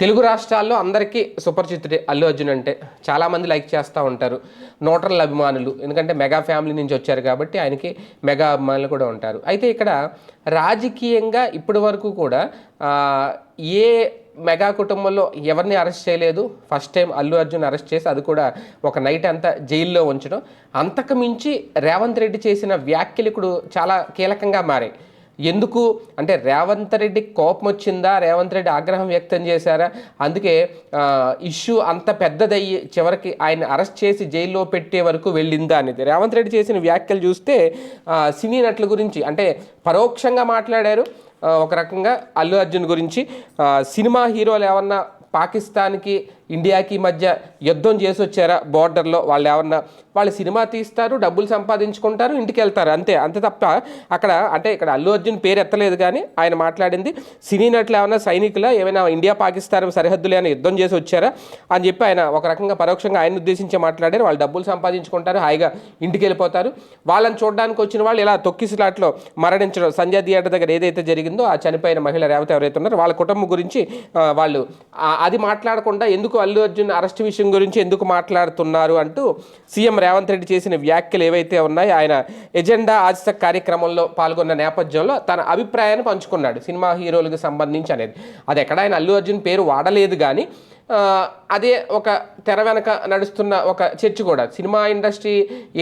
తెలుగు రాష్ట్రాల్లో అందరికీ సుపరిచితుడే అల్లు అర్జున్ అంటే చాలామంది లైక్ చేస్తూ ఉంటారు. నోటర్ల అభిమానులు. ఎందుకంటే మెగా ఫ్యామిలీ నుంచి వచ్చారు కాబట్టి ఆయనకి మెగా అభిమానులు కూడా ఉంటారు. అయితే ఇక్కడ రాజకీయంగా ఇప్పటి వరకు కూడా ఏ మెగా కుటుంబంలో ఎవరిని అరెస్ట్ చేయలేదు. First time Allu Arjun arrest చేసి అది కూడా ఒక నైట్ అంతా జైల్లో ఉంచడం. అంతకు మించి రేవంత్ రెడ్డి చేసిన వ్యాఖ్యలు ఇప్పుడు చాలా కీలకంగా మారాయి. ఎందుకు? అంటే రేవంత్ రెడ్డి కోపం వచ్చిందా? రేవంత్ రెడ్డి ఆగ్రహం వ్యక్తం చేశారా? అందుకే ఇష్యూ అంత పెద్దదయ్యి చివరికి ఆయన అరెస్ట్ చేసి జైల్లో పెట్టే వరకు వెళ్ళిందా అనేది. రేవంత్ రెడ్డి చేసిన వ్యాఖ్యలు చూస్తే సినీ నటుల గురించి అంటే పరోక్షంగా మాట్లాడారు. ఒక రకంగా అల్లు అర్జున్ గురించి సినిమా హీరోలు ఏమన్నా పాకిస్తాన్కి ఇండియాకి మధ్య యుద్ధం చేసి వచ్చారా బార్డర్లో? వాళ్ళు ఏమన్నా వాళ్ళు సినిమా తీస్తారు డబ్బులు సంపాదించుకుంటారు ఇంటికి వెళ్తారు అంతే అంతే తప్ప అక్కడ అంటే ఇక్కడ అల్లు అర్జున్ పేరు ఎత్తలేదు కానీ ఆయన మాట్లాడింది సినీ నటులు ఏమైనా సైనికుల? ఏమైనా ఇండియా పాకిస్తాన్ సరిహద్దులు ఏమైనా యుద్ధం చేసి వచ్చారా అని చెప్పి ఆయన ఒక రకంగా పరోక్షంగా ఆయన ఉద్దేశించి మాట్లాడారు. వాళ్ళు డబ్బులు సంపాదించుకుంటారు హాయిగా ఇంటికి వెళ్ళిపోతారు వాళ్ళని చూడడానికి వచ్చిన వాళ్ళు ఇలా తొక్కిసలాట్లో మరణించడం సంజయ్ థియేటర్ దగ్గర ఏదైతే జరిగిందో ఆ చనిపోయిన మహిళ రేవత ఎవరైతే ఉన్నారో వాళ్ళ కుటుంబం గురించి వాళ్ళు అది మాట్లాడకుండా ఎందుకు అల్లు అర్జున్ అరెస్ట్ విషయం గురించి ఎందుకు మాట్లాడుతున్నారు అంటూ సీఎం రేవంత్ రెడ్డి చేసిన వ్యాఖ్యలు ఏవైతే ఉన్నాయో ఆయన ఎజెండా ఆజ్తక్ కార్యక్రమంలో పాల్గొన్న నేపథ్యంలో తన అభిప్రాయాన్ని పంచుకున్నాడు సినిమా హీరోలకు సంబంధించి అనేది. అది ఎక్కడ ఆయన అల్లు అర్జున్ పేరు వాడలేదు కానీ అదే ఒక తెర వెనక నడుస్తున్న ఒక చర్చ కూడా. సినిమా ఇండస్ట్రీ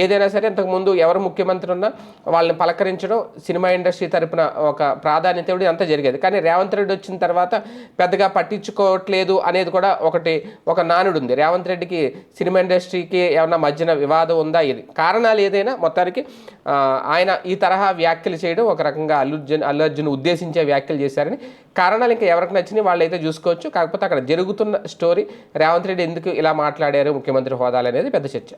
ఏదైనా సరే ఇంతకుముందు ఎవరు ముఖ్యమంత్రి ఉన్నా వాళ్ళని పలకరించడం సినిమా ఇండస్ట్రీ తరపున ఒక ప్రాధాన్యత ఇవ్వడం అంతా జరిగేది. కానీ రేవంత్ రెడ్డి వచ్చిన తర్వాత పెద్దగా పట్టించుకోవట్లేదు అనేది కూడా ఒకటి ఒక నానుడు ఉంది. రేవంత్ రెడ్డికి సినిమా ఇండస్ట్రీకి ఏమన్నా మధ్యన వివాదం ఉందా? ఇది కారణాలు ఏదైనా మొత్తానికి ఆయన ఈ తరహా వ్యాఖ్యలు చేయడం ఒక రకంగా అల్లుర్జున్ అల్లు అర్జున్ ఉద్దేశించే వ్యాఖ్యలు చేశారని కారణాలు ఇంకా ఎవరికి నచ్చినాయి వాళ్ళు అయితే చూసుకోవచ్చు. కాకపోతే అక్కడ జరుగుతున్న స్టోరీ రేవంత్ రెడ్డి ఎందుకు ఇలా మాట్లాడారు ముఖ్యమంత్రి హోదాలు అనేది పెద్ద చర్చ.